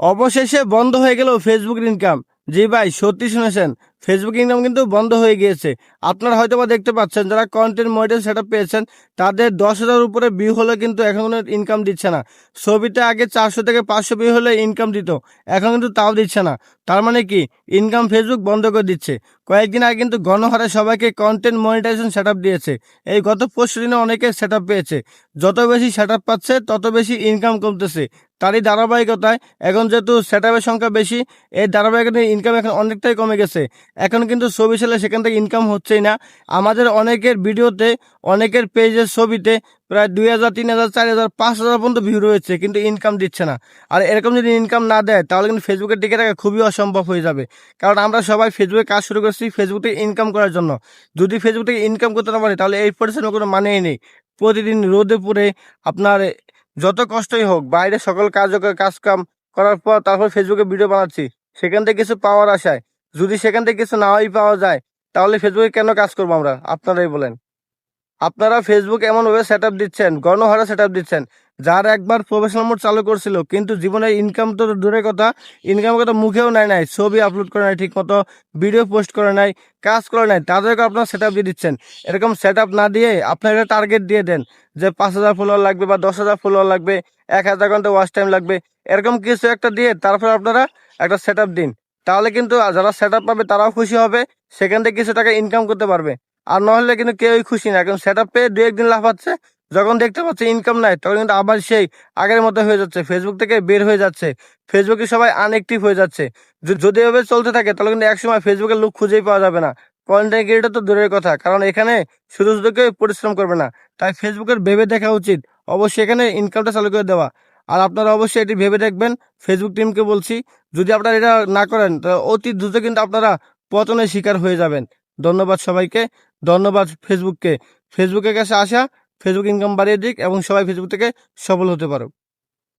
অবশেষে বন্ধ হয়ে গেল ফেসবুক ইনকাম জি ভাই সত্যি শুনেছেন। ফেসবুক ইনকাম কিন্তু বন্ধ হয়ে গিয়েছে। আপনারা হয়তো বা দেখতে পাচ্ছেন, যারা কন্টেন্ট মডেল সেট পেয়েছেন, তাদের দশ হাজার উপরে ভিউ হলে কিন্তু এখন কোনো ইনকাম দিচ্ছে না। ছবিতে আগে চারশো থেকে পাঁচশো ভিউ হলে ইনকাম দিত, এখন কিন্তু তাও দিচ্ছে না। তার মানে কি? ইনকাম ফেসবুক বন্ধ করে দিচ্ছে। কয়েকদিন আগে কিন্তু গণহারে সবাইকে কন্টেন্ট মনিটাইজেশন সেট দিয়েছে। এই গত পরশু দিনে অনেকে সেট পেয়েছে। যত বেশি সেট পাচ্ছে, তত বেশি ইনকাম কমতেছে। তারই ধারাবাহিকতায় এখন যেহেতু সেট সংখ্যা বেশি, এই ধারাবাহিকতায় ইনকাম এখন অনেকটাই কমে গেছে। এখন কিন্তু ছবি ছেলে সেখান থেকে ইনকাম হচ্ছেই না। আমাদের অনেকের ভিডিওতে অনেকের পেজের ছবিতে প্রায় দুই হাজার, তিন হাজার, চার হাজার, পাঁচ হাজার পর্যন্ত ভিউ রয়েছে, কিন্তু ইনকাম দিচ্ছে না। আর এরকম যদি ইনকাম না দেয়, তাহলে কিন্তু ফেসবুকে টিকে রাখা খুবই অসম্ভব হয়ে যাবে। কারণ আমরা সবাই ফেসবুকে কাজ শুরু করছি ফেসবুক থেকে ইনকাম করার জন্য। যদি ফেসবুক থেকে ইনকাম করতে না পারি, তাহলে এই পরিশ্রমের কোনো মানেই নেই। প্রতিদিন রোদে পড়ে আপনার যত কষ্টই হোক, বাইরে সকল কাজ কাজ কাম করার পর তারপর ফেসবুকে ভিডিও বানাচ্ছি, সেখান থেকে কিছু পাওয়ার আশায়। যদি সেখান থেকে কিছু নাওয়াই পাওয়া যায়, তাহলে ফেসবুকে কেন কাজ করব আমরা? আপনারাই বলেন। আপনারা ফেসবুক এমনভাবে সেট আপ দিচ্ছেন, গণহারা সেট আপ দিচ্ছেন, যার একবার প্রফেশনাল মোড চালু করছিল, কিন্তু জীবনে ইনকাম তো দূরের কথা ইনকাম কথা মুখেও নেয় নাই, ছবি আপলোড করে নাই ঠিক মতো ভিডিও পোস্ট করে নাই, কাজ করে নাই তাদেরকে আপনারা সেট আপ দিয়ে দিচ্ছেন। এরকম সেট আপ না দিয়ে আপনারা একটা টার্গেট দিয়ে দেন, যে পাঁচ হাজার ফলোয়ার লাগবে বা দশ হাজার ফলোয়ার লাগবে, এক হাজার ঘণ্টা ওয়াচ টাইম লাগবে, এরকম কিছু একটা দিয়ে তারপর আপনারা একটা সেট আপ দিন। তাহলে কিন্তু যারা সেট পাবে তারাও খুশি হবে, সেখান থেকে কিছু টাকা ইনকাম করতে পারবে। আর নহলে কিন্তু কেউই খুশি না এখন সেট পেয়ে দু একদিন লাফাচ্ছে যখন দেখতে পাচ্ছে ইনকাম নাই, তখন কিন্তু আবার সেই আগের মতো হয়ে যাচ্ছে ফেসবুক থেকে বের হয়ে যাচ্ছে ফেসবুকে সবাই আনএক্টিভ হয়ে যাচ্ছে। যদি এভাবে চলতে থাকে, তাহলে কিন্তু একসময় ফেসবুকের লোক খুঁজেই পাওয়া যাবে না। কন্টেন্ট ক্রিয়েটার তো দূরের কথা, কারণ এখানে শুধু শুধু কেউ পরিশ্রম করবে না, তাই ফেসবুকের ভেবে দেখা উচিত। অবশ্যই এখানে ইনকামটা চালু করে দেওয়া। আর আপনারা অবশ্যই এটি ভেবে দেখবেন। ফেসবুক টিমকে বলছি, যদি আপনারা এটা না করেন, তো অতি দ্রুত কিন্তু আপনারা পতনের শিকার হয়ে যাবেন। ধন্যবাদ সবাইকে, ধন্যবাদ ফেসবুককে ফেসবুকের কাছে আসা ফেসবুক ইনকাম বাড়িয়ে দিক এবং সবাই ফেসবুক থেকে সফল হতে পারো